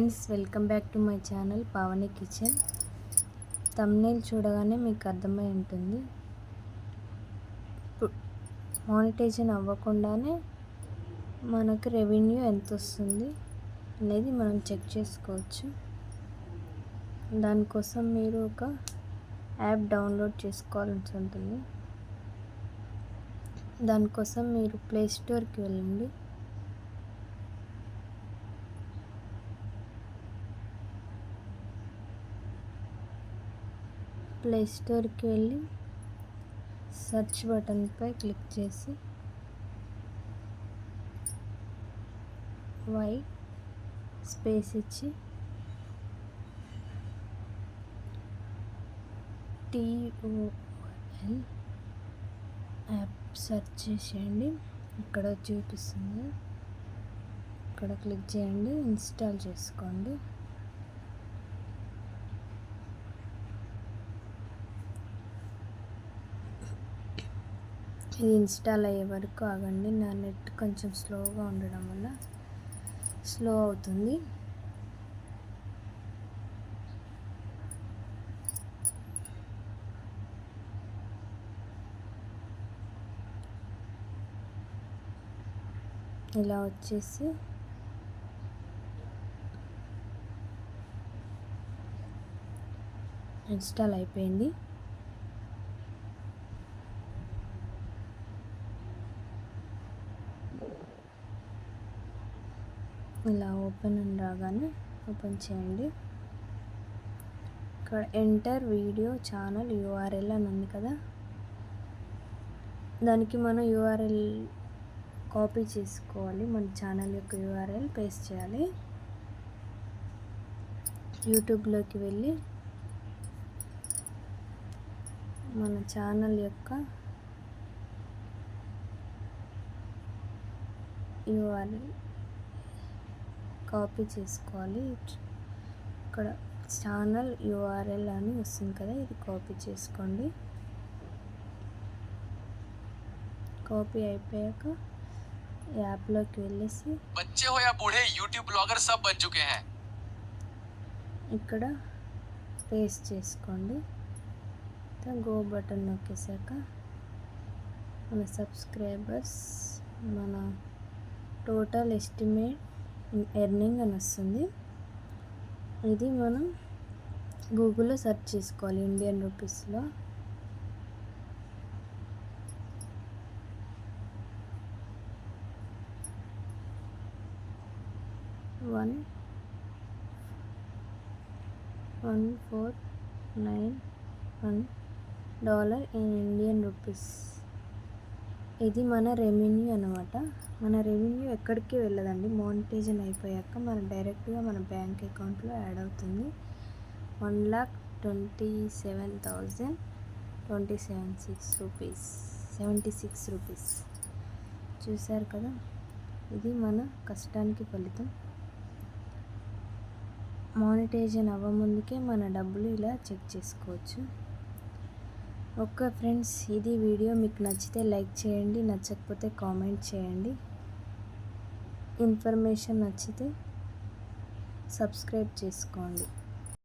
Friends welcome back to my channel Pavani kitchen. Thumbnail చూడగానే మీకు అర్థమై ఉంటుంది. మానిటైజేషన్ అవ్వకుండానే మనకు రెవెన్యూ ఎంత వస్తుంది అనేది మనం చెక్ చేసుకోవచ్చు. దానికోసం మీరు ఒక యాప్ డౌన్లోడ్ చేసుకోవాల్సి ఉంటుంది. దానికోసం మీరు ప్లే స్టోర్కి వెళ్ళండి. ప్లే స్టోర్కి వెళ్ళి సెర్చ్ బటన్పై క్లిక్ చేసి వై స్పేస్ ఇచ్చి టీఓఎల్ యాప్ సెర్చ్ చేసేయండి. ఇక్కడ చూపిస్తుంది. ఇక్కడ క్లిక్ చేయండి. ఇన్స్టాల్ చేసుకోండి. ఇది ఇన్స్టాల్ అయ్యే వరకు ఆగండి. నా నెట్ కొంచెం స్లోగా ఉండడం వల్ల స్లో అవుతుంది. ఇలా వచ్చేసి ఇన్స్టాల్ అయిపోయింది. ఇలా ఓపెన్ అని రాగానే ఓపెన్ చేయండి. ఇక్కడ ఎంటర్ వీడియో ఛానల్ యూఆర్ఎల్ అని ఉంది కదా. దానికి మనం యూఆర్ఎల్ కాపీ చేసుకోవాలి. మన ఛానల్ యొక్క యూఆర్ఎల్ పేస్ట్ చేయాలి. యూట్యూబ్లోకి వెళ్ళి మన ఛానల్ యొక్క యూఆర్ఎల్ కాపీ చేసుకోవాలి. ఇక్కడ ఛానల్ యూఆర్ఎల్ అని వస్తుంది కదా ఇది కాపీ చేసుకోండి. కాపీ అయిపోయాక యాప్లోకి వెళ్ళేసి బచ్చే హోయా యూట్యూబ్ బ్లాగర్ సబ్ ఇక్కడ పేస్ట్ చేసుకోండి. గో బటన్ నొక్కేసాక మన సబ్స్క్రైబర్స్ మన టోటల్ ఎస్టిమేట్ ఎర్నింగ్ అని వస్తుంది. ఇది మనం గూగుల్లో సెర్చ్ చేసుకోవాలి ఇండియన్ రూపీస్లో. One one four nine one dollar in Indian rupees. ఇది మన రెవెన్యూ అనమాట. మన రెవెన్యూ ఎక్కడికి వెళ్ళదండి. మోనిటైజన్ అయిపోయాక మన డైరెక్ట్గా మన బ్యాంక్ అకౌంట్లో యాడ్ అవుతుంది. One lakh twenty seven thousand twenty seven six rupees. Seventy six rupees. చూశారు కదా? ఇది మన కష్టానికి ఫలితం. మానిటైజన్ అవ్వముందుకే మన డబ్బులు ఇలా చెక్ చేసుకోవచ్చు. ఓకే ఫ్రెండ్స్ ఇది వీడియో మీకు నచ్చితే లైక్ చేయండి నచ్చకపోతే కామెంట్ చేయండి. ఇన్ఫర్మేషన్ నచ్చితే సబ్స్క్రైబ్ చేసుకోండి.